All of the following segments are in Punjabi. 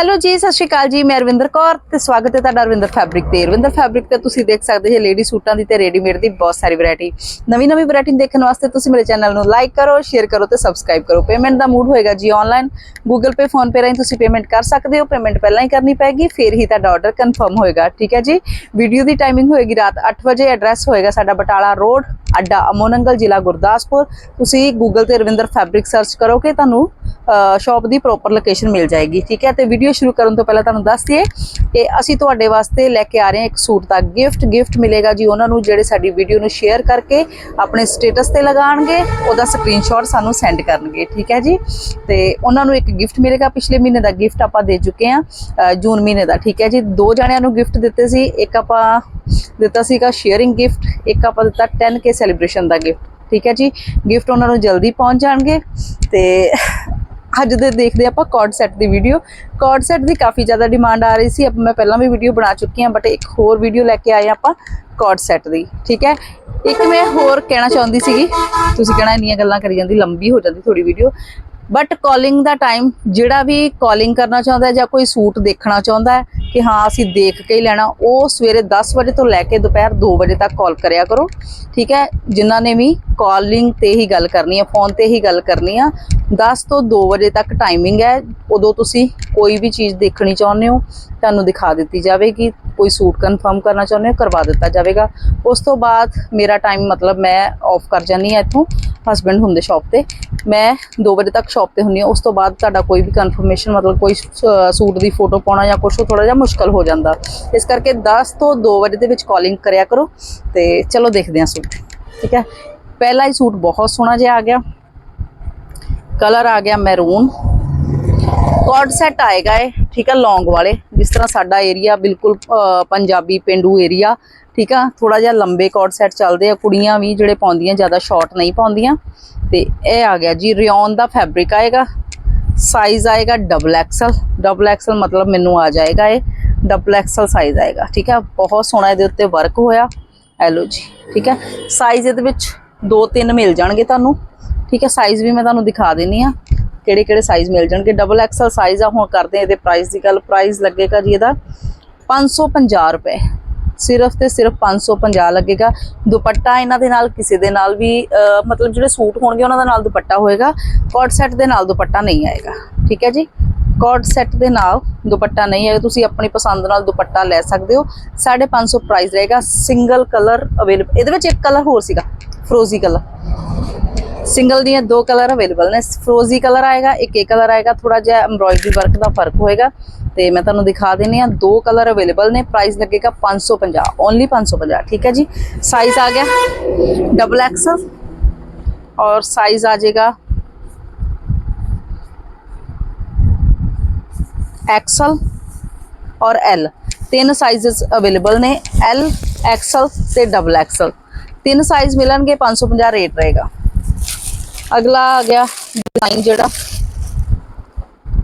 ਹੈਲੋ ਜੀ, ਸਤਿ ਸ਼੍ਰੀ ਅਕਾਲ ਜੀ, ਮੈਂ ਰਵਿੰਦਰ ਕੌਰ ਤੇ ਸਵਾਗਤ ਹੈ ਤੁਹਾਡਾ ਰਵਿੰਦਰ ਫੈਬਰਿਕ ਤੇ। ਰਵਿੰਦਰ ਫੈਬਰਿਕ ਤੇ ਤੁਸੀਂ ਦੇਖ ਸਕਦੇ ਜੇ ਲੇਡੀ ਸੂਟਾਂ ਦੀ ਤੇ ਰੈਡੀਮੇਡ ਦੀ ਬਹੁਤ ਸਾਰੀ ਵੈਰਾਈਟੀ। ਨਵੀਂ ਨਵੀਂ ਵੈਰਾਈਟੀ ਦੇਖਣ ਵਾਸਤੇ ਤੁਸੀਂ ਮੇਰੇ ਚੈਨਲ ਨੂੰ ਲਾਈਕ ਕਰੋ, ਸ਼ੇਅਰ ਕਰੋ ਤੇ ਸਬਸਕ੍ਰਾਈਬ ਕਰੋ। ਪੇਮੈਂਟ ਦਾ ਮੂਡ ਹੋਏਗਾ ਜੀ online Google Pay PhonePe ਰਾਹੀਂ ਤੁਸੀਂ ਪੇਮੈਂਟ ਕਰ ਸਕਦੇ ਹੋ। ਪੇਮੈਂਟ ਪਹਿਲਾਂ ਹੀ ਕਰਨੀ ਪੈਗੀ, ਫਿਰ ਹੀ ਤੁਹਾਡਾ ਆਰਡਰ ਕਨਫਰਮ ਹੋਏਗਾ, ਠੀਕ ਹੈ ਜੀ? ਵੀਡੀਓ ਦੀ ਟਾਈਮਿੰਗ ਹੋਏਗੀ ਰਾਤ 8 ਵਜੇ ਐਡਰੈਸ ਹੋਏਗਾ ਸਾਡਾ ਬਟਾਲਾ ਰੋਡ ਅੱਡਾ ਅਮੋਨੰਗਲ ਜ਼ਿਲ੍ਹਾ ਗੁਰਦਾਸਪੁਰ। ਤੁਸੀਂ ਗੂਗਲ ਤੇ ਰਵਿੰਦਰ ਫੈਬਰਿਕ ਸਰਚ ਕਰੋਗੇ, ਤੁਹਾਨੂੰ ਸ਼ਾਪ ਦੀ ਪ੍ਰੋਪਰ ਲੋਕੇਸ਼ਨ ਮਿਲ ਜਾਏਗੀ, ਠੀਕ ਹੈ? ਤੇ ਵੀਡੀਓ ਸ਼ੁਰੂ ਕਰਨ ਤੋਂ ਪਹਿਲਾਂ ਤੁਹਾਨੂੰ ਦੱਸ ਦਈਏ ਕਿ ਅਸੀਂ ਤੁਹਾਡੇ ਵਾਸਤੇ ਲੈ ਕੇ ਆ ਰਹੇ ਹਾਂ ਇੱਕ ਸੂਟ ਦਾ ਗਿਫਟ ਗਿਫਟ ਮਿਲੇਗਾ ਜੀ ਉਹਨਾਂ ਨੂੰ ਜਿਹੜੇ ਸਾਡੀ ਵੀਡੀਓ ਨੂੰ ਸ਼ੇਅਰ ਕਰਕੇ ਆਪਣੇ ਸਟੇਟਸ ਤੇ ਲਗਾਣਗੇ ਉਹਦਾ ਸਕਰੀਨਸ਼ਾਟ ਸਾਨੂੰ ਸੈਂਡ ਕਰਨਗੇ, ਠੀਕ ਹੈ ਜੀ? ਤੇ ਉਹਨਾਂ ਨੂੰ ਇੱਕ ਗਿਫਟ ਮਿਲੇਗਾ, ਪਿਛਲੇ ਮਹੀਨੇ ਦਾ ਗਿਫਟ ਆਪਾਂ ਦੇ ਚੁੱਕੇ ਹਾਂ ਜੂਨ ਮਹੀਨੇ ਦਾ, ਠੀਕ ਹੈ ਜੀ? ਦੋ ਜਣਿਆਂ ਨੂੰ ਗਿਫਟ ਦਿੱਤੇ ਸੀ, ਇੱਕ ਆਪਾਂ ਦਿੱਤਾ ਸੀਗਾ ਸ਼ੇਅਰਿੰਗ ਗਿਫਟ ਇੱਕ ਆਪਾਂ ਦਿੱਤਾ 10k ਸੈਲੀਬ੍ਰੇਸ਼ਨ ਦਾ ਗਿਫਟ ਠੀਕ ਹੈ ਜੀ? ਗਿਫਟ ਉਹਨਾਂ ਨੂੰ ਜਲਦੀ ਪਹੁੰਚ ਜਾਣਗੇ ਤੇ ਅੱਜ ਦੇ ਦੇਖਦੇ ਆਪਾਂ ਕਾਰਡ ਸੈੱਟ ਦੀ ਵੀਡੀਓ ਕਾਰਡ ਸੈੱਟ ਦੀ ਕਾਫੀ ਜ਼ਿਆਦਾ ਡਿਮਾਂਡ ਆ ਰਹੀ ਸੀ। ਆਪਾਂ ਮੈਂ ਪਹਿਲਾਂ ਵੀ ਵੀਡੀਓ ਬਣਾ ਚੁੱਕੀ ਹਾਂ ਬਟ ਇੱਕ ਹੋਰ ਵੀਡੀਓ ਲੈ ਕੇ ਆਏ ਹਾਂ ਆਪਾਂ ਕਾਰਡ ਸੈੱਟ ਦੀ, ਠੀਕ ਹੈ? ਇੱਕ ਮੈਂ ਹੋਰ ਕਹਿਣਾ ਚਾਹੁੰਦੀ ਸੀਗੀ, ਤੁਸੀਂ ਕਹਿਣਾ ਇੰਨੀਆਂ ਗੱਲਾਂ ਕਰੀ ਜਾਂਦੀ, ਲੰਬੀ ਹੋ ਜਾਂਦੀ ਥੋੜੀ ਵੀਡੀਓ ਬਟ ਕਾਲਿੰਗ ਦਾ ਟਾਈਮ ਜਿਹੜਾ ਵੀ ਕਾਲਿੰਗ ਕਰਨਾ ਚਾਹੁੰਦਾ ਜਾਂ ਕੋਈ ਸੂਟ ਦੇਖਣਾ ਚਾਹੁੰਦਾ ਹੈ ਕਿ ਹਾਂ, ਅਸੀਂ ਦੇਖ ਕੇ ਹੀ ਲੈਣਾ, ਉਹ ਸਵੇਰੇ 10 ਵਜੇ ਤੋਂ ਲੈ ਕੇ ਦੁਪਹਿਰ 2 ਵਜੇ ਤੱਕ ਕਾਲ ਕਰਿਆ ਕਰੋ। ਠੀਕ ਹੈ? ਜਿਨ੍ਹਾਂ ਨੇ ਵੀ ਕਾਲਿੰਗ ਤੇ ਹੀ ਗੱਲ ਕਰਨੀ ਹੈ ਫੋਨ ਤੇ ਹੀ ਗੱਲ ਕਰਨੀ ਆ 10 ਤੋਂ 2 ਵਜੇ ਤੱਕ ਟਾਈਮਿੰਗ ਹੈ। ਉਦੋਂ ਤੁਸੀਂ ਕੋਈ ਵੀ ਚੀਜ਼ ਦੇਖਣੀ ਚਾਹੁੰਦੇ ਹੋ, ਤੁਹਾਨੂੰ ਦਿਖਾ ਦਿੱਤੀ ਜਾਵੇਗੀ। ਕੋਈ ਸੂਟ ਕਨਫਰਮ ਕਰਨਾ ਚਾਹੁੰਦੇ ਹੋ, ਕਰਵਾ ਦਿੱਤਾ ਜਾਵੇਗਾ। ਉਸ ਤੋਂ ਬਾਅਦ ਮੇਰਾ ਟਾਈਮ ਮਤਲਬ ਮੈਂ ਆਫ ਕਰ ਜਾਂਦੀ ਹਾਂ ਇੱਥੋਂ ਹਸਬੰਡ ਹੁੰਦੇ ਸ਼ਾਪ ਤੇ। ਮੈਂ 2 ਵਜੇ ਤੱਕ ਸ਼ਾਪ ਤੇ ਹੁੰਨੀ ਹਾਂ, ਉਸ ਤੋਂ ਬਾਅਦ ਤੁਹਾਡਾ ਕੋਈ ਵੀ ਕਨਫਰਮੇਸ਼ਨ ਮਤਲਬ ਕੋਈ ਸੂਟ ਦੀ ਫੋਟੋ ਪਾਉਣਾ ਜਾਂ ਕੁਝ ਥੋੜਾ ਜਿਹਾ ਮੁਸ਼ਕਲ ਹੋ ਜਾਂਦਾ। ਇਸ ਕਰਕੇ 10 ਤੋਂ 2 ਵਜੇ ਦੇ ਵਿੱਚ ਕਾਲਿੰਗ ਕਰਿਆ ਕਰੋ ਤੇ ਚਲੋ ਦੇਖਦੇ ਹਾਂ ਸੂਟ। ਠੀਕ ਹੈ? ਪਹਿਲਾ ਹੀ ਸੂਟ ਬਹੁਤ ਸੋਹਣਾ ਜਿਹਾ ਆ ਗਿਆ। ਕਲਰ ਆ ਗਿਆ ਮੈਰੂਨ ਕਾਰਡ ਸੈੱਟ ਆਏਗਾ ਇਹ, ਠੀਕ ਹੈ? ਲੌਂਗ ਵਾਲੇ। ਜਿਸ ਤਰ੍ਹਾਂ ਸਾਡਾ ਏਰੀਆ ਬਿਲਕੁਲ ਪੰਜਾਬੀ ਪਿੰਡੂ ਏਰੀਆ ਠੀਕ ਆ? ਥੋੜਾ ਜਿਹਾ ਲੰਬੇ ਕਾਰਡ ਸੈੱਟ ਚੱਲਦੇ ਆ। ਕੁੜੀਆਂ ਵੀ ਜਿਹੜੇ ਪਾਉਂਦੀਆਂ, ਜ਼ਿਆਦਾ ਸ਼ਾਰਟ ਨਹੀਂ ਪਾਉਂਦੀਆਂ। ਤੇ ਇਹ ਆ ਗਿਆ ਜੀ ਰਿਓਨ ਦਾ ਫੈਬਰਿਕ ਆਏਗਾ ਸਾਈਜ਼ ਆਏਗਾ ਡਬਲ ਐਕਸਲ ਡਬਲ ਐਕਸਲ ਮਤਲਬ ਮੈਨੂੰ ਆ ਜਾਏਗਾ ਇਹ ਡਬਲ ਐਕਸਲ ਸਾਈਜ਼ ਆਏਗਾ, ਠੀਕ ਹੈ? ਬਹੁਤ ਸੋਹਣਾ ਇਹਦੇ ਉੱਤੇ ਵਰਕ ਹੋਇਆ, ਇਹ ਲਓ ਜੀ, ਠੀਕ ਹੈ? ਸਾਈਜ਼ ਇਹਦੇ ਵਿੱਚ ਦੋ ਤਿੰਨ ਮਿਲ ਜਾਣਗੇ ਤੁਹਾਨੂੰ, ਠੀਕ ਹੈ? ਸਾਈਜ਼ ਵੀ ਮੈਂ ਤੁਹਾਨੂੰ ਦਿਖਾ ਦਿੰਨੀ ਆ ਕਿਹੜੇ ਕਿਹੜੇ ਸਾਈਜ਼ ਮਿਲ ਜਾਣਗੇ। ਡਬਲ ਐਕਸਲ ਸਾਈਜ਼ ਆ, ਹੁਣ ਕਰਦੇ ਇਹਦੇ ਪ੍ਰਾਈਸ ਦੀ ਗੱਲ ਪ੍ਰਾਈਸ ਲੱਗੇਗਾ ਜੀ ਇਹਦਾ 550 ਰੁਪਏ। ਸਿਰਫ ਤੇ ਸਿਰਫ 550 ਲੱਗੇਗਾ। ਦੁਪੱਟਾ ਇਹਨਾਂ ਦੇ ਨਾਲ, ਕਿਸੇ ਦੇ ਨਾਲ ਵੀ ਮਤਲਬ ਜਿਹੜੇ ਸੂਟ ਹੋਣਗੇ ਉਹਨਾਂ ਦੇ ਨਾਲ ਦੁਪੱਟਾ ਹੋਏਗਾ। ਕੋਟ ਸੈੱਟ ਦੇ ਨਾਲ ਦੁਪੱਟਾ ਨਹੀਂ ਆਏਗਾ। ਠੀਕ ਹੈ ਜੀ? ਕੋਟ ਸੈੱਟ ਦੇ ਨਾਲ ਦੁਪੱਟਾ ਨਹੀਂ ਆਏਗਾ। ਤੁਸੀਂ ਆਪਣੀ ਪਸੰਦ ਨਾਲ ਦੁਪੱਟਾ ਲੈ ਸਕਦੇ ਹੋ। 550 ਪ੍ਰਾਈਸ ਰਹੇਗਾ। ਸਿੰਗਲ ਕਲਰ ਅਵੇਲੇਬਲ ਇਹਦੇ ਵਿੱਚ ਇੱਕ ਕਲਰ ਹੋਰ ਸੀਗਾ। ਫਰੋਜ਼ੀ ਕਲਰ ਸਿੰਗਲ ਦੀਆਂ ਦੋ ਕਲਰ ਅਵੇਲੇਬਲ ਨੇ। ਫਰੋਜ਼ੀ ਕਲਰ ਆਏਗਾ, ਇੱਕ ਇਹ ਕਲਰ ਆਏਗਾ। ਥੋੜਾ ਜਿਹਾ ਐਮਬ੍ਰੋਇਡਰੀ ਵਰਕ ਦਾ ਫ਼ਰਕ ਹੋਏਗਾ। ਤੇ ਮੈਂ ਤੁਹਾਨੂੰ ਦਿਖਾ ਦਿੰਨੀ ਆ ਦੋ ਕਲਰ ਅਵੇਲੇਬਲ ਨੇ। ਪ੍ਰਾਈਸ ਲੱਗੇਗਾ 550 ਓਨਲੀ 550 ਠੀਕ ਹੈ ਜੀ? ਸਾਈਜ਼ ਆ ਗਿਆ ਡਬਲ ਐਕਸਲ ਔਰ ਸਾਈਜ਼ ਆ ਜਾਏਗਾ ਐਕਸਲ ਔਰ ਐਲ ਤਿੰਨ ਸਾਈਜ਼ਸ ਅਵੇਲੇਬਲ ਨੇ। ਐਲ ਐਕਸਲ ਤੇ ਡਬਲ ਐਕਸਲ ਤਿੰਨ ਸਾਈਜ਼ ਮਿਲਣਗੇ 550 ਰੇਟ ਰਹੇਗਾ। ਅਗਲਾ ਆ ਗਿਆ ਡਿਜ਼ਾਈਨ ਜਿਹੜਾ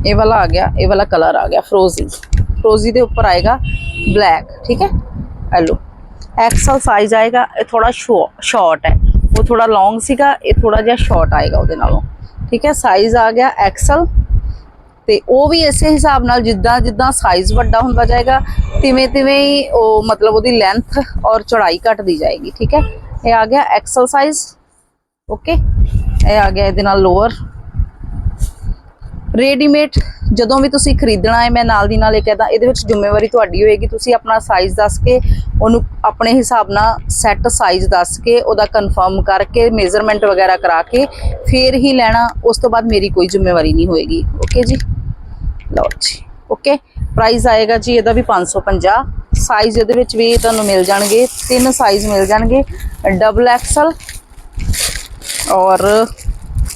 ਇਹ ਵਾਲਾ ਆ ਗਿਆ ਇਹ ਵਾਲਾ ਕਲਰ ਆ ਗਿਆ ਫਰੋਜ਼ੀ ਫਰੋਜ਼ੀ ਦੇ ਉੱਪਰ ਆਏਗਾ ਬਲੈਕ ਠੀਕ ਹੈ ਐਲੋ ਐਕਸਲ ਸਾਈਜ਼ ਆਏਗਾ ਇਹ ਥੋੜਾ ਸ਼ਾਰਟ ਹੈ ਉਹ ਥੋੜਾ ਲੌਂਗ ਸੀਗਾ ਇਹ ਥੋੜਾ ਜਿਹਾ ਸ਼ਾਰਟ ਆਏਗਾ ਉਹਦੇ ਨਾਲੋਂ ਠੀਕ ਹੈ ਸਾਈਜ਼ ਆ ਗਿਆ ਐਕਸਲ ਤੇ ਉਹ ਵੀ ਇਸੇ ਹਿਸਾਬ ਨਾਲ ਜਿੱਦਾਂ ਜਿੱਦਾਂ ਸਾਈਜ਼ ਵੱਡਾ ਹੁੰਦਾ ਜਾਏਗਾ ਤਿਵੇਂ ਤਿਵੇਂ ਹੀ ਉਹ ਮਤਲਬ ਉਹਦੀ ਲੈਂਥ ਔਰ ਚੌੜਾਈ ਘਟਦੀ ਜਾਏਗੀ ਠੀਕ ਹੈ ਇਹ ਆ ਗਿਆ ਐਕਸਲ ਸਾਈਜ਼ ਓਕੇ ਇਹ ਆ ਗਿਆ ਇਹਦੇ ਨਾਲ ਲੋਅਰ ਰੈਡੀਮੇਡ ਜਦੋਂ ਵੀ ਤੁਸੀਂ ਖਰੀਦਣਾ ਹੈ, ਮੈਂ ਨਾਲ ਦੀ ਨਾਲ ਇਹ ਕਹਿੰਦਾ, ਇਹਦੇ ਵਿੱਚ ਜ਼ਿੰਮੇਵਾਰੀ ਤੁਹਾਡੀ ਹੋਏਗੀ। ਤੁਸੀਂ ਆਪਣਾ ਸਾਈਜ਼ ਦੱਸ ਕੇ, ਉਹਨੂੰ ਆਪਣੇ ਹਿਸਾਬ ਨਾਲ ਸੈੱਟ ਸਾਈਜ਼ ਦੱਸ ਕੇ, ਉਹਦਾ ਕਨਫਰਮ ਕਰਕੇ ਮੇਜ਼ਰਮੈਂਟ ਵਗੈਰਾ ਕਰਾ ਕੇ, ਫੇਰ ਹੀ ਲੈਣਾ। ਉਸ ਤੋਂ ਬਾਅਦ ਮੇਰੀ ਕੋਈ ਜ਼ਿੰਮੇਵਾਰੀ ਨਹੀਂ ਹੋਏਗੀ। ਓਕੇ ਜੀ? ਲਓ ਜੀ। ਓਕੇ ਪ੍ਰਾਈਸ ਆਏਗਾ ਜੀ ਇਹਦਾ ਵੀ 550 ਸਾਈਜ਼ ਇਹਦੇ ਵਿੱਚ ਵੀ ਤੁਹਾਨੂੰ ਮਿਲ ਜਾਣਗੇ। ਤਿੰਨ ਸਾਈਜ਼ ਮਿਲ ਜਾਣਗੇ। ਡਬਲ ਐਕਸਲ ਔਰ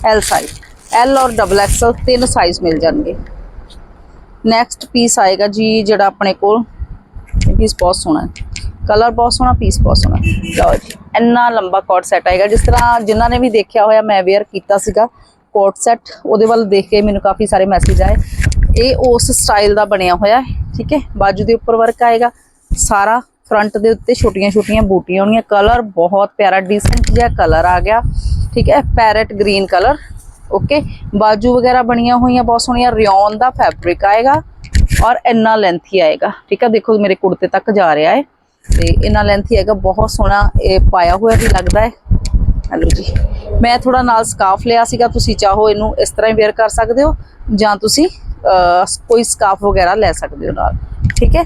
ਐਲ ਸਾਈਜ਼ ਐਲ ਔਰ ਡਬਲ ਐਕਸਲ ਤਿੰਨ ਸਾਈਜ਼ ਮਿਲ ਜਾਣਗੇ। ਨੈਕਸਟ ਪੀਸ ਆਏਗਾ ਜੀ, ਜਿਹੜਾ ਆਪਣੇ ਕੋਲ ਇਹ ਪੀਸ ਬਹੁਤ ਸੋਹਣਾ ਹੈ। ਕਲਰ ਬਹੁਤ ਸੋਹਣਾ ਪੀਸ ਬਹੁਤ ਸੋਹਣਾ। ਲਓ ਜੀ, ਇੰਨਾ ਲੰਬਾ ਕੋਟ ਸੈਟ ਆਏਗਾ। ਜਿਸ ਤਰ੍ਹਾਂ ਜਿਨ੍ਹਾਂ ਨੇ ਵੀ ਦੇਖਿਆ ਹੋਇਆ, ਮੈਂ ਵੇਅਰ ਕੀਤਾ ਸੀਗਾ ਕੋਟ ਸੈਟ ਉਹਦੇ ਵੱਲ ਦੇਖ ਕੇ ਮੈਨੂੰ ਕਾਫੀ ਸਾਰੇ ਮੈਸੇਜ ਆਏ। ਇਹ ਉਸ ਸਟਾਈਲ ਦਾ ਬਣਿਆ ਹੋਇਆ ਹੈ, ਠੀਕ ਹੈ? ਬਾਜੂ ਦੇ ਉੱਪਰ ਵਰਕ ਆਏਗਾ। ਸਾਰਾ ਫਰੰਟ ਦੇ ਉੱਤੇ ਛੋਟੀਆਂ ਛੋਟੀਆਂ ਬੂਟੀਆਂ ਹੋਣਗੀਆਂ। ਕਲਰ ਬਹੁਤ ਪਿਆਰਾ ਡੀਸੈਂਟ ਜਿਹਾ ਕਲਰ ਆ ਗਿਆ। ਠੀਕ ਹੈ ਪੈਰਟ ਗ੍ਰੀਨ ਕਲਰ ਓਕੇ ਬਾਜੂ ਵਗੈਰਾ ਬਣੀਆਂ ਹੋਈਆਂ, ਬਹੁਤ ਸੋਹਣੀਆਂ, ਰਿਓਨ ਦਾ ਫੈਬਰਿਕ ਆਏਗਾ ਔਰ ਇੰਨਾ ਲੈਂਥੀ ਆਏਗਾ, ਠੀਕ ਹੈ? ਦੇਖੋ, ਮੇਰੇ ਕੁੜਤੇ ਤੱਕ ਜਾ ਰਿਹਾ ਹੈ ਤੇ ਇੰਨਾ ਲੈਂਥੀ ਆਏਗਾ, ਬਹੁਤ ਸੋਹਣਾ ਇਹ ਪਾਇਆ ਹੋਇਆ ਵੀ ਲੱਗਦਾ ਹੈ। ਹਲੋ ਜੀ, ਮੈਂ ਥੋੜਾ ਨਾਲ ਸਕਾਫ ਲਿਆ ਸੀਗਾ, ਤੁਸੀਂ ਚਾਹੋ ਇਹਨੂੰ ਇਸ ਤਰ੍ਹਾਂ ਹੀ ਵੇਅਰ ਕਰ ਸਕਦੇ ਹੋ ਜਾਂ ਤੁਸੀਂ ਕੋਈ ਸਕਾਫ ਵਗੈਰਾ ਲੈ ਸਕਦੇ ਹੋ ਨਾਲ, ਠੀਕ ਹੈ?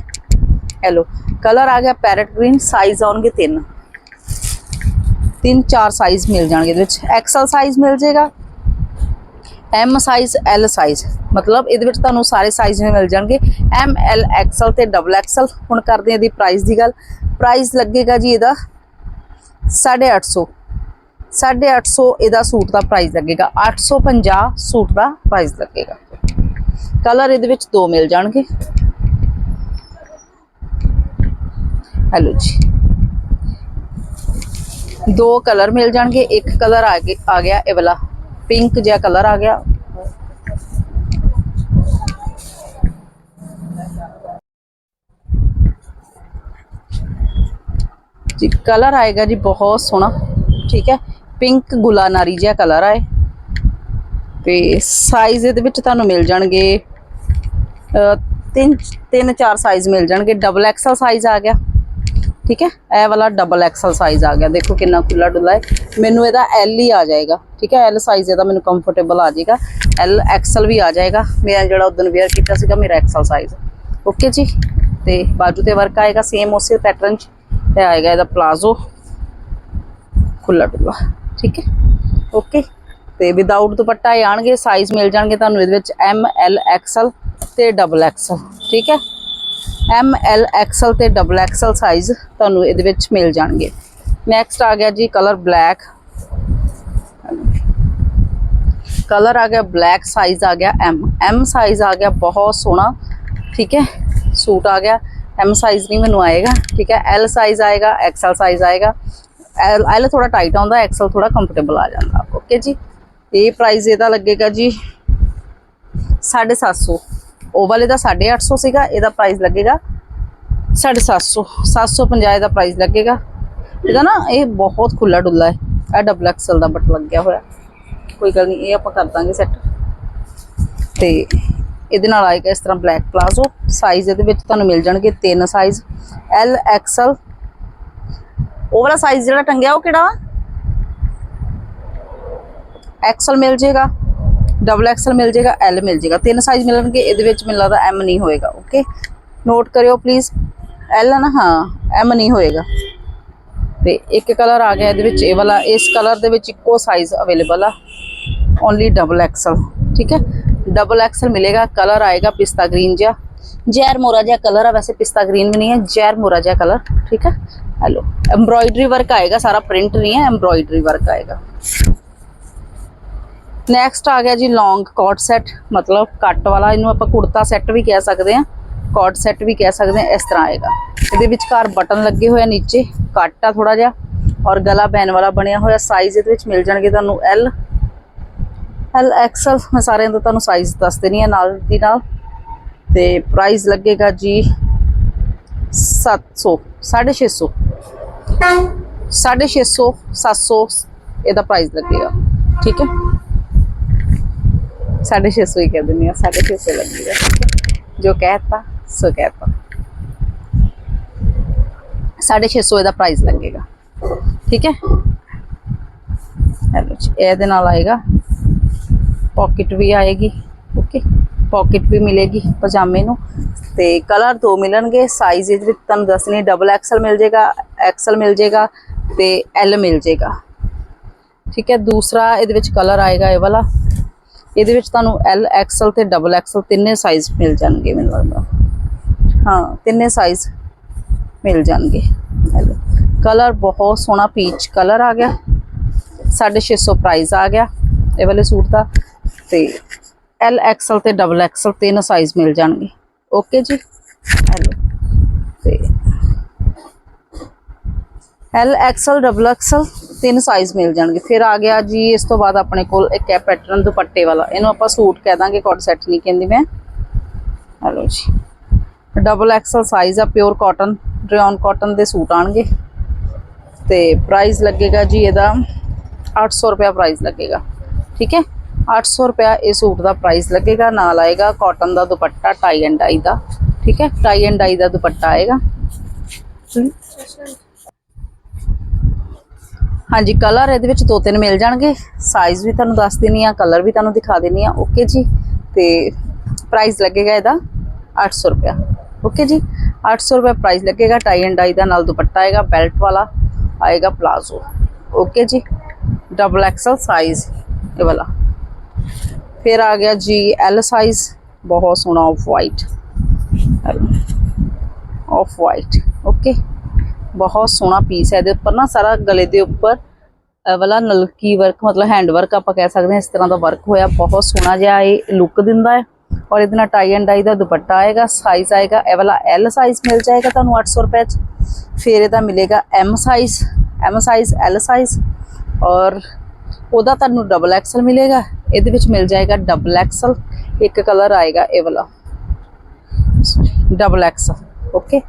ਹੈਲੋ ਕਲਰ ਆ ਗਿਆ ਪੈਰਟ ਗ੍ਰੀਨ ਸਾਈਜ਼ ਆਉਣਗੇ ਤਿੰਨ। ਤਿੰਨ ਚਾਰ ਸਾਈਜ਼ ਮਿਲ ਜਾਣਗੇ ਇਹਦੇ ਵਿੱਚ। ਐਕਸਲ ਸਾਈਜ਼ ਮਿਲ ਜਾਏਗਾ। ਐਮ ਸਾਈਜ਼ ਐਲ ਸਾਈਜ਼ ਮਤਲਬ ਇਹਦੇ ਵਿੱਚ ਤੁਹਾਨੂੰ ਸਾਰੇ ਸਾਈਜ਼ ਮਿਲ ਜਾਣਗੇ। ਐਮ ਐਲ ਐਕਸਲ ਤੇ ਡਬਲ ਐਕਸਲ ਹੁਣ ਕਰਦੇ ਹਾਂ ਇਹਦੀ ਪ੍ਰਾਈਸ ਦੀ ਗੱਲ। ਪ੍ਰਾਈਸ ਲੱਗੇਗਾ ਜੀ ਇਹਦਾ 850 850 ਇਹਦਾ ਸੂਟ ਦਾ ਪ੍ਰਾਈਸ ਲੱਗੇਗਾ। 850 ਸੂਟ ਦਾ ਪ੍ਰਾਈਸ ਲੱਗੇਗਾ। ਕਲਰ ਇਹਦੇ ਵਿੱਚ ਦੋ ਮਿਲ ਜਾਣਗੇ। ਹੈਲੋ ਜੀ। ਦੋ ਕਲਰ ਮਿਲ ਜਾਣਗੇ, ਇੱਕ ਕਲਰ ਆ ਗਿਆ ਆ ਗਿਆ ਇਹ ਵਾਲਾ। ਪਿੰਕ ਜਿਹਾ ਕਲਰ ਆ ਗਿਆ। ਜੀ, ਕਲਰ ਆਏਗਾ ਜੀ, ਬਹੁਤ ਸੋਹਣਾ। ਠੀਕ ਹੈ। ਪਿੰਕ ਗੁਲਾਨਾਰੀ ਜਿਹਾ ਕਲਰ ਆਏ ਤੇ ਸਾਈਜ਼ ਇਹਦੇ ਵਿੱਚ ਤੁਹਾਨੂੰ ਮਿਲ ਜਾਣਗੇ ਤਿੰਨ ਤਿੰਨ ਚਾਰ ਸਾਈਜ਼ ਮਿਲ ਜਾਣਗੇ। ਡਬਲ ਐਕਸਲ ਸਾਈਜ਼ ਆ ਗਿਆ। ਠੀਕ ਹੈ? ਇਹ ਵਾਲਾ ਡਬਲ ਐਕਸਲ ਸਾਈਜ਼ ਆ ਗਿਆ। ਦੇਖੋ ਕਿੰਨਾ ਖੁੱਲਾ ਡੁੱਲਾ ਹੈ। ਮੈਨੂੰ ਇਹਦਾ ਐਲ ਹੀ ਆ ਜਾਏਗਾ। ਠੀਕ ਹੈ? ਐਲ ਸਾਈਜ਼ ਇਹਦਾ ਮੈਨੂੰ ਕੰਫਰਟੇਬਲ ਆ ਜਾਏਗਾ। ਐਲ ਐਕਸਲ ਵੀ ਆ ਜਾਏਗਾ। ਮੈਂ ਜਿਹੜਾ ਉਦੋਂ ਵੇਅਰ ਕੀਤਾ ਸੀਗਾ, ਮੇਰਾ ਐਕਸਲ ਸਾਈਜ਼ ਓਕੇ ਜੀ? ਤੇ ਬਾਜੂ ਤੇ ਵਰਕ ਆਏਗਾ ਸੇਮ ਉਸੇ ਪੈਟਰਨ ਚ। ਤੇ ਆਏਗਾ ਇਹਦਾ ਪਲਾਜ਼ੋ ਖੁੱਲਾ ਡੁੱਲਾ। ਠੀਕ ਹੈ? ਓਕੇ ਤੇ ਵਿਦਆਊਟ ਦੁਪੱਟਾ ਇਹ ਆਣਗੇ ਸਾਈਜ਼ ਮਿਲ ਜਾਣਗੇ ਤੁਹਾਨੂੰ ਇਹਦੇ ਵਿੱਚ ਐਮ ਐਲ ਐਕਸਲ ਤੇ ਡਬਲ ਐਕਸਲ ਠੀਕ ਹੈ? ਐਮ ਐਲ ਐਕਸਲ ਤੇ ਡਬਲ ਐਕਸਲ ਸਾਈਜ਼ ਤੁਹਾਨੂੰ ਇਹਦੇ ਵਿੱਚ ਮਿਲ ਜਾਣਗੇ। ਨੈਕਸਟ ਆ ਗਿਆ ਜੀ ਕਲਰ ਬਲੈਕ ਕਲਰ ਆ ਗਿਆ ਬਲੈਕ ਸਾਈਜ਼ ਆ ਗਿਆ ਐਮ ਐਮ ਸਾਈਜ਼ ਆ ਗਿਆ ਬਹੁਤ ਸੋਹਣਾ, ਠੀਕ ਹੈ? ਸੂਟ ਆ ਗਿਆ। ਐਮ ਸਾਈਜ਼ ਨਹੀਂ ਮੈਨੂੰ ਆਏਗਾ, ਠੀਕ ਹੈ? ਐਲ ਸਾਈਜ਼ ਆਏਗਾ ਐਕਸਲ ਸਾਈਜ਼ ਆਏਗਾ। ਐਲ ਐਲ ਥੋੜਾ ਟਾਈਟ ਆਉਂਦਾ ਐਕਸਲ ਥੋੜਾ ਕੰਫਰਟੇਬਲ ਆ ਜਾਂਦਾ। ਓਕੇ ਜੀ? ਇਹ ਪ੍ਰਾਈਸ ਇਹਦਾ ਲੱਗੇਗਾ ਜੀ 750 ਉਹ ਵਾਲੇ ਦਾ 850 ਸੀਗਾ, ਇਹਦਾ ਪ੍ਰਾਈਸ ਲੱਗੇਗਾ 750 750 ਦਾ ਪ੍ਰਾਈਸ ਲੱਗੇਗਾ। ਇਹਦਾ ਨਾ ਇਹ ਬਹੁਤ ਖੁੱਲਾ ਡੁੱਲਾ ਹੈ, ਇਹ ਡਬਲ ਐਕਸਲ ਦਾ ਬਟ ਲੱਗਿਆ ਹੋਇਆ। ਕੋਈ ਗੱਲ ਨਹੀਂ, ਇਹ ਆਪਾਂ ਕਰ ਦਾਂਗੇ ਸੈੱਟ ਤੇ ਇਹਦੇ ਨਾਲ ਆਏਗਾ ਇਸ ਤਰ੍ਹਾਂ ਬਲੈਕ ਪਲਾਜ਼ੋ ਸਾਈਜ਼ ਇਹਦੇ ਵਿੱਚ ਤੁਹਾਨੂੰ ਮਿਲ ਜਾਣਗੇ ਤਿੰਨ ਸਾਈਜ਼ ਐਲ ਐਕਸਲ ਉਹ ਵਾਲਾ ਸਾਈਜ਼ ਜਿਹੜਾ ਟੰਗਿਆ ਉਹ ਕਿਹੜਾ ਵਾ? ਐਕਸਲ ਮਿਲ ਜੇਗਾ। ਡਬਲ ਐਕਸਲ ਮਿਲ ਜੇਗਾ ਐਲ ਮਿਲ ਜੇਗਾ ਤਿੰਨ ਸਾਈਜ਼ ਮਿਲਣਗੇ, ਇਹਦੇ ਵਿੱਚ ਮੈਨੂੰ ਲੱਗਦਾ ਐਮ ਨਹੀਂ ਹੋਏਗਾ ਓਕੇ ਨੋਟ ਕਰਿਓ ਪਲੀਜ਼ ਐਲ ਨਾ, ਹਾਂ ਐਮ ਨਹੀਂ ਹੋਏਗਾ। ਤੇ ਇੱਕ ਕਲਰ ਆ ਗਿਆ ਇਹਦੇ ਵਿੱਚ, ਇਹ ਵਾਲਾ, ਇਸ ਕਲਰ ਦੇ ਵਿੱਚ ਇੱਕੋ ਸਾਈਜ਼ ਅਵੇਲੇਬਲ ਆ। ਓਨਲੀ ਡਬਲ ਐਕਸਲ ਠੀਕ ਹੈ? ਡਬਲ ਐਕਸਲ ਮਿਲੇਗਾ ਕਲਰ ਆਏਗਾ ਪਿਸਤਾ ਗ੍ਰੀਨ ਜਿਹਾ। ਜੈਰ ਮੋਰਾ ਜਿਹਾ ਕਲਰ ਆ, ਵੈਸੇ ਪਿਸਤਾ ਗ੍ਰੀਨ ਵੀ ਨਹੀਂ ਹੈ, ਜੈਰ ਮੋਰਾ ਜਿਹਾ ਕਲਰ ਠੀਕ ਹੈ? ਹੈਲੋ ਐਮਬ੍ਰੋਇਡਰੀ ਵਰਕ ਆਏਗਾ, ਸਾਰਾ ਪ੍ਰਿੰਟ ਨਹੀਂ ਹੈ ਐਮਬ੍ਰੋਇਡਰੀ ਵਰਕ ਆਏਗਾ। ਨੈਕਸਟ ਆ ਗਿਆ ਜੀ ਲੌਂਗ ਕੋਟ ਸੈੱਟ ਮਤਲਬ ਕੱਟ ਵਾਲਾ, ਇਹਨੂੰ ਆਪਾਂ ਕੁੜਤਾ ਸੈੱਟ ਵੀ ਕਹਿ ਸਕਦੇ ਹਾਂ। ਕੋਟ ਸੈੱਟ ਵੀ ਕਹਿ ਸਕਦੇ ਹਾਂ, ਇਸ ਤਰ੍ਹਾਂ ਆਏਗਾ। ਇਹਦੇ ਵਿਚਕਾਰ ਬਟਨ ਲੱਗੇ ਹੋਏ ਆ ਨੀਚੇ, ਕੱਟ ਆ ਥੋੜਾ ਜਿਹਾ, ਔਰ ਗਲਾ ਬੈਨ ਵਾਲਾ ਬਣਿਆ ਹੋਇਆ ਸਾਈਜ਼ ਇਹਦੇ ਵਿੱਚ ਮਿਲ ਜਾਣਗੇ ਤੁਹਾਨੂੰ ਐਲ ਐਲ ਐਕਸਲ ਮੈਂ ਸਾਰਿਆਂ ਦਾ ਤੁਹਾਨੂੰ ਸਾਈਜ਼ ਦੱਸ ਦੇਣੀ ਹੈ ਨਾਲ ਦੀ ਨਾਲ। ਤੇ ਪ੍ਰਾਈਸ ਲੱਗੇਗਾ ਜੀ 700 650 650 700 ਇਹਦਾ ਪ੍ਰਾਈਸ ਲੱਗੇਗਾ। ਠੀਕ ਹੈ? 650 ਹੀ ਕਹਿ ਦਿੰਦੀ ਆ 650 ਲੱਗੇਗਾ ਠੀਕ ਹੈ। ਜੋ ਕਹਿਤਾ, ਸੋ ਕਹਿਤਾ। 650 ਇਹਦਾ ਪ੍ਰਾਈਸ ਲੱਗੇਗਾ। ਠੀਕ ਹੈ? ਹੈਲੋ ਇਹਦੇ ਨਾਲ ਆਏਗਾ। ਪਾਕਟ ਵੀ ਆਏਗੀ ਓਕੇ ਪਾਕਟ ਵੀ ਮਿਲੇਗੀ ਪਜਾਮੇ ਨੂੰ। ਤੇ ਕਲਰ ਦੋ ਮਿਲਣਗੇ ਸਾਈਜ਼ ਇਹਦੇ ਵਿੱਚ ਤੁਹਾਨੂੰ ਦੱਸਣੀ ਡਬਲ ਐਕਸਲ ਮਿਲ ਜੇਗਾ ਐਕਸਲ ਮਿਲ ਜੇਗਾ ਤੇ ਐਲ ਮਿਲ ਜੇਗਾ ਠੀਕ ਹੈ, ਦੂਸਰਾ ਇਹਦੇ ਵਿੱਚ ਕਲਰ ਆਏਗਾ ਇਹ ਵਾਲਾ। ਇਹਦੇ ਵਿੱਚ ਤੁਹਾਨੂੰ ਐਲ ਐਕਸਲ ਤੇ ਡਬਲ ਐਕਸਲ ਤਿੰਨੇ ਸਾਈਜ਼ ਮਿਲ ਜਾਣਗੇ ਮੈਨੂੰ ਲੱਗਦਾ। ਹਾਂ, ਤਿੰਨੇ ਸਾਈਜ਼ ਮਿਲ ਜਾਣਗੇ। ਕਲਰ ਬਹੁਤ ਸੋਹਣਾ ਪੀਚ ਕਲਰ ਆ ਗਿਆ। 650 ਪ੍ਰਾਈਸ ਆ ਗਿਆ ਇਹ ਵਾਲੇ ਸੂਟ ਦਾ। ਤੇ ਐਲ ਐਕਸਲ ਤੇ ਡਬਲ ਐਕਸਲ ਤਿੰਨ ਸਾਈਜ਼ ਮਿਲ ਜਾਣਗੇ। ਓਕੇ ਜੀ? ਹੈਲੋ ਤੇ ਐਲ ਐਕਸਲ ਡਬਲ ਐਕਸਲ ਤਿੰਨ ਸਾਈਜ਼ ਮਿਲ ਜਾਣਗੇ। ਫਿਰ ਆ ਗਿਆ ਜੀ, ਇਸ ਤੋਂ ਬਾਅਦ ਆਪਣੇ ਕੋਲ ਇੱਕ ਹੈ ਪੈਟਰਨ ਦੁਪੱਟੇ ਵਾਲਾ। ਇਹਨੂੰ ਆਪਾਂ ਸੂਟ ਕਹਿ ਦਾਂਗੇ ਕੋਟ ਸੈੱਟ ਨਹੀਂ ਕਹਿੰਦੀ ਮੈਂ। ਹਲੋ ਜੀ। ਡਬਲ ਐਕਸਲ ਸਾਈਜ਼ ਆ ਪਿਓਰ ਕਾਟਨ ਰਿਓਨ ਕਾਟਨ ਦੇ ਸੂਟ ਆਣਗੇ। ਤੇ ਪ੍ਰਾਈਸ ਲੱਗੇਗਾ ਜੀ ਇਹਦਾ 800 ਰੁਪਿਆ ਪ੍ਰਾਈਸ ਲੱਗੇਗਾ। ਠੀਕ ਹੈ? 800 ਰੁਪਿਆ ਇਹ ਸੂਟ ਦਾ ਪ੍ਰਾਈਸ ਲੱਗੇਗਾ, ਨਾਲ ਆਏਗਾ ਕਾਟਨ ਦਾ ਦੁਪੱਟਾ ਟਾਈ ਐਂਡ ਡਾਈ ਦਾ। ਠੀਕ ਹੈ? ਟਾਈ ਐਂਡ ਡਾਈ ਦਾ ਦੁਪੱਟਾ ਆਏਗਾ। ਹਾਂਜੀ ਕਲਰ ਇਹਦੇ ਵਿੱਚ ਦੋ ਤਿੰਨ ਮਿਲ ਜਾਣਗੇ। ਸਾਈਜ਼ ਵੀ ਤੁਹਾਨੂੰ ਦੱਸ ਦਿੰਨੀ ਆ ਕਲਰ ਵੀ ਤੁਹਾਨੂੰ ਦਿਖਾ ਦਿੰਨੀ ਆ। ਓਕੇ ਜੀ? ਤੇ ਪ੍ਰਾਈਸ ਲੱਗੇਗਾ ਇਹਦਾ 800 ਰੁਪਿਆ ਓਕੇ ਜੀ? 800 ਰੁਪਏ ਪ੍ਰਾਈਸ ਲੱਗੇਗਾ। ਟਾਈ ਐਂਡ ਡਾਈ ਦਾ ਨਾਲ ਦੁਪੱਟਾ ਆਏਗਾ ਬੈਲਟ ਵਾਲਾ ਆਏਗਾ ਪਲਾਜ਼ੋ ਓਕੇ ਜੀ? ਡਬਲ ਐਕਸਲ ਸਾਈਜ਼ ਇਹ ਵਾਲਾ। ਫਿਰ ਆ ਗਿਆ ਜੀ ਐਲ ਸਾਈਜ਼ ਬਹੁਤ ਸੋਹਣਾ off white off white okay ਬਹੁਤ ਸੋਹਣਾ ਪੀਸ ਹੈ। ਇਹਦੇ ਉੱਪਰ ਨਾ ਸਾਰਾ ਗਲੇ ਦੇ ਉੱਪਰ ਇਹ ਵਾਲਾ ਨਲਕੀ ਵਰਕ ਮਤਲਬ ਹੈਂਡ ਵਰਕ ਆਪਾਂ ਕਹਿ ਸਕਦੇ ਹਾਂ, ਇਸ ਤਰ੍ਹਾਂ ਦਾ ਵਰਕ ਹੋਇਆ। ਬਹੁਤ ਸੋਹਣਾ ਜਿਹਾ ਇਹ ਲੁੱਕ ਦਿੰਦਾ ਹੈ। ਔਰ ਇਹਦੇ ਨਾਲ ਟਾਈ ਐਂਡ ਡਾਈ ਦਾ ਦੁਪੱਟਾ ਆਏਗਾ ਸਾਈਜ਼ ਆਏਗਾ, ਇਹ ਵਾਲਾ ਐਲ ਸਾਈਜ਼ ਮਿਲ ਜਾਏਗਾ ਤੁਹਾਨੂੰ 800 ਰੁਪਏ ਚ। ਫਿਰ ਇਹਦਾ ਮਿਲੇਗਾ M size M size L size ਔਰ ਉਹਦਾ ਤੁਹਾਨੂੰ ਡਬਲ ਐਕਸਲ ਮਿਲੇਗਾ। ਇਹਦੇ ਵਿੱਚ ਮਿਲ ਜਾਏਗਾ ਡਬਲ ਐਕਸਲ ਇੱਕ ਕਲਰ ਆਏਗਾ ਇਹ ਵਾਲਾ। Double XL okay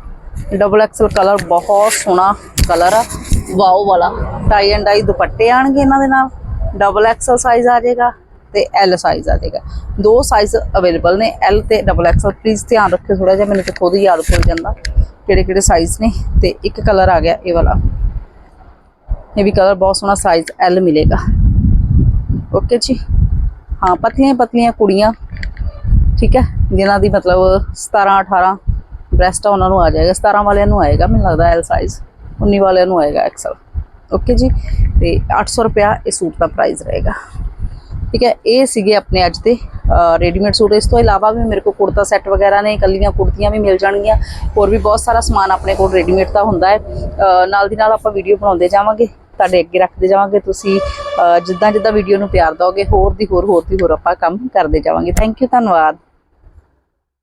double XL colour ਬਹੁਤ ਸੋਹਣਾ ਕਲਰ ਆ। ਵਾਓ ਵਾਲਾ। ਟਾਈ ਐਂਡ ਡਾਈ ਦੁਪੱਟੇ ਆਣਗੇ ਇਹਨਾਂ ਦੇ ਨਾਲ। ਡਬਲ ਐਕਸਲ ਸਾਈਜ਼ ਆ ਜਾਏਗਾ ਤੇ ਐਲ ਸਾਈਜ਼ ਆ ਜਾਏਗਾ। ਦੋ ਸਾਈਜ਼ ਅਵੇਲੇਬਲ ਨੇ ਐਲ ਤੇ ਡਬਲ ਐਕਸਲ ਪਲੀਜ਼ ਧਿਆਨ ਰੱਖਿਓ ਥੋੜਾ ਜਿਹਾ, ਮੈਨੂੰ ਤਾਂ ਖੁਦ ਹੀ ਯਾਦ ਭੁੱਲ ਜਾਂਦਾ ਕਿਹੜੇ ਕਿਹੜੇ ਸਾਈਜ਼ ਨੇ ਤੇ ਇੱਕ ਕਲਰ ਆ ਗਿਆ ਇਹ ਵਾਲਾ। ਇਹ ਵੀ ਕਲਰ ਬਹੁਤ ਸੋਹਣਾ ਸਾਈਜ਼ ਐਲ ਮਿਲੇਗਾ। ਓਕੇ ਜੀ? ਹਾਂ ਪਤਲੀਆਂ ਪਤਲੀਆਂ ਕੁੜੀਆਂ। ਠੀਕ ਹੈ? ਜਿਨ੍ਹਾਂ ਦੀ ਮਤਲਬ 17 18 ਬ੍ਰੈਸਟ ਆ ਉਹਨਾਂ ਨੂੰ ਆ ਜਾਏਗਾ 17 ਵਾਲਿਆਂ ਨੂੰ ਆਏਗਾ, ਮੈਨੂੰ ਲੱਗਦਾ ਐਲ ਸਾਈਜ਼ 19 ਵਾਲਿਆਂ ਨੂੰ ਆਏਗਾ ਐਕਸਲ ਓਕੇ ਜੀ? ਤੇ 800 ਰੁਪਿਆ ਇਹ ਸੂਟ ਦਾ ਪ੍ਰਾਈਸ ਰਹੇਗਾ। ਠੀਕ ਹੈ, ਇਹ ਸੀਗੇ ਆਪਣੇ ਅੱਜ ਦੇ ਰੈਡੀਮੇਡ ਸੂਟ। ਇਸ ਤੋਂ ਇਲਾਵਾ ਵੀ ਮੇਰੇ ਕੋਲ ਕੁੜਤਾ ਸੈੱਟ ਵਗੈਰਾ ਨੇ ਕੱਲੀਆਂ ਕੁੜਤੀਆਂ ਵੀ ਮਿਲ ਜਾਣਗੀਆਂ। ਹੋਰ ਵੀ ਬਹੁਤ ਸਾਰਾ ਸਮਾਨ ਆਪਣੇ ਕੋਲ ਰੈਡੀਮੇਡ ਦਾ ਹੁੰਦਾ ਹੈ। ਨਾਲ ਦੀ ਨਾਲ ਆਪਾਂ ਵੀਡੀਓ ਬਣਾਉਂਦੇ ਜਾਵਾਂਗੇ। ਤੁਹਾਡੇ ਅੱਗੇ ਰੱਖਦੇ ਜਾਵਾਂਗੇ ਤੁਸੀਂ ਜਿੱਦਾਂ ਜਿੱਦਾਂ ਵੀਡੀਓ ਨੂੰ ਪਿਆਰ ਦਿਓਗੇ, ਹੋਰ ਦੀ ਹੋਰ ਹੋਰ ਦੀ ਹੋਰ ਆਪਾਂ ਕੰਮ ਕਰਦੇ ਜਾਵਾਂਗੇ। ਥੈਂਕ ਯੂ ਧੰਨਵਾਦ।